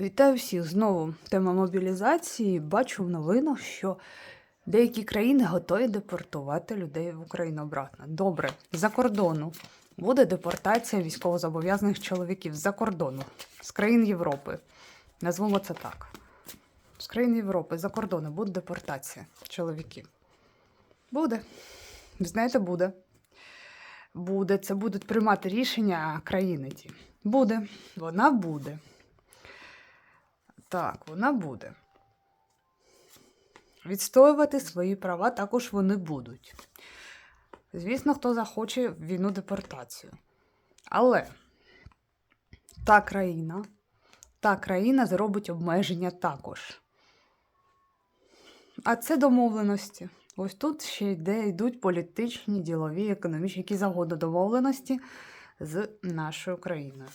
Вітаю всіх знову. Тема мобілізації. Бачу в новинах, що деякі країни готові депортувати людей в Україну обратно. Добре, за кордону буде депортація військовозобов'язаних чоловіків з-за кордону, з країн Європи. Назвемо це так. З країн Європи за кордону буде депортація чоловіків. Буде. Знаєте, буде. Буде. Це будуть приймати рішення країни ті. Буде. Вона буде. Так, вона буде. Відстоювати свої права також вони будуть. Звісно, хто захоче війну депортацію. Але та країна, та країна зробить обмеження також. А це домовленості. Ось тут ще йде, йдуть політичні, ділові, економічні, які завгодно домовленості з нашою країною.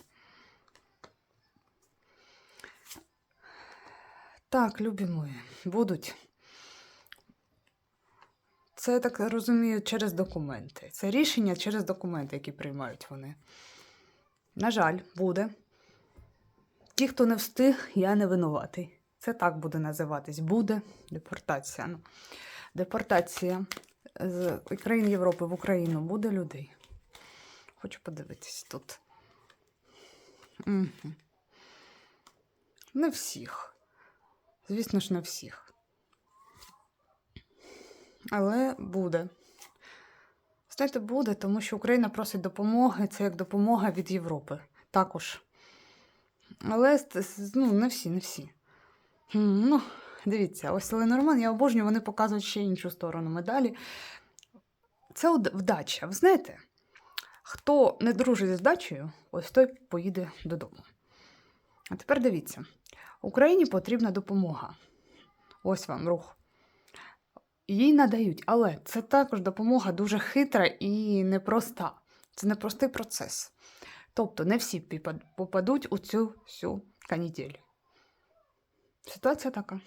Так, любі мої, будуть. Це я так розумію через документи. Це рішення через документи, які приймають вони. На жаль, буде. Ті, хто не встиг, я не винуватий. Це так буде називатись. Буде депортація. Ну, депортація з країн Європи в Україну буде людей. Хочу подивитись тут. Угу. Не всіх. Звісно ж, не всіх. Але буде. Знаєте, буде, тому що Україна просить допомоги, це як допомога від Європи. Також. Але ну, не всі, не всі. Ну, дивіться, ось Ленорман, я обожнюю, вони показують ще іншу сторону медалі. Це вдача. Ви знаєте, хто не дружить з вдачею, ось той поїде додому. А тепер дивіться. Україні потрібна допомога. Ось вам рух. Їй надають, але це також допомога дуже хитра і непроста. Це непростий процес. Тобто не всі попадуть у цю всю канітель. Ситуація така.